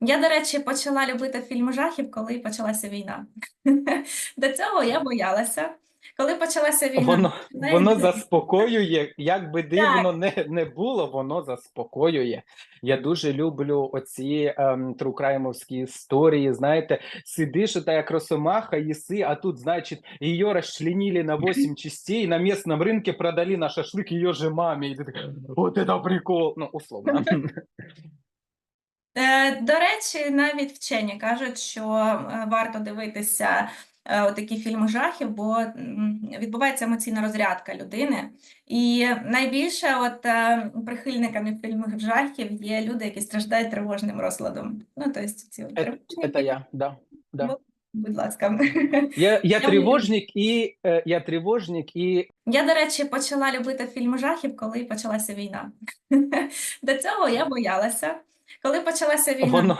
Я, до речі, почала любити фільми жахів, коли почалася війна. До цього я боялася. Коли почалася війна, Воно, воно заспокоює, як би дивно не, не було, воно заспокоює. Я дуже люблю оці ем, трукраймовські історії. Знаєте, сидиш та як росомаха, їси, а тут, значить, її розчленили на 8 частей, на місцевому ринку продали на шашлик її же мамі. І ти такий, от це прикол. Ну, условно. Е, До речі, навіть вчені кажуть, що е, варто дивитися е, отакі фільми жахів, бо відбувається емоційна розрядка людини. І найбільше от прихильниками фільмів жахів є люди, які страждають тривожним розладом. Ну, тобто ці от Е, Це я, да. да. Ну, будь ласка. Я, я тривожник і я тривожник і Я, до речі, почала любити фільми жахів, коли почалася війна. До цього я боялася. Коли почалася війна, воно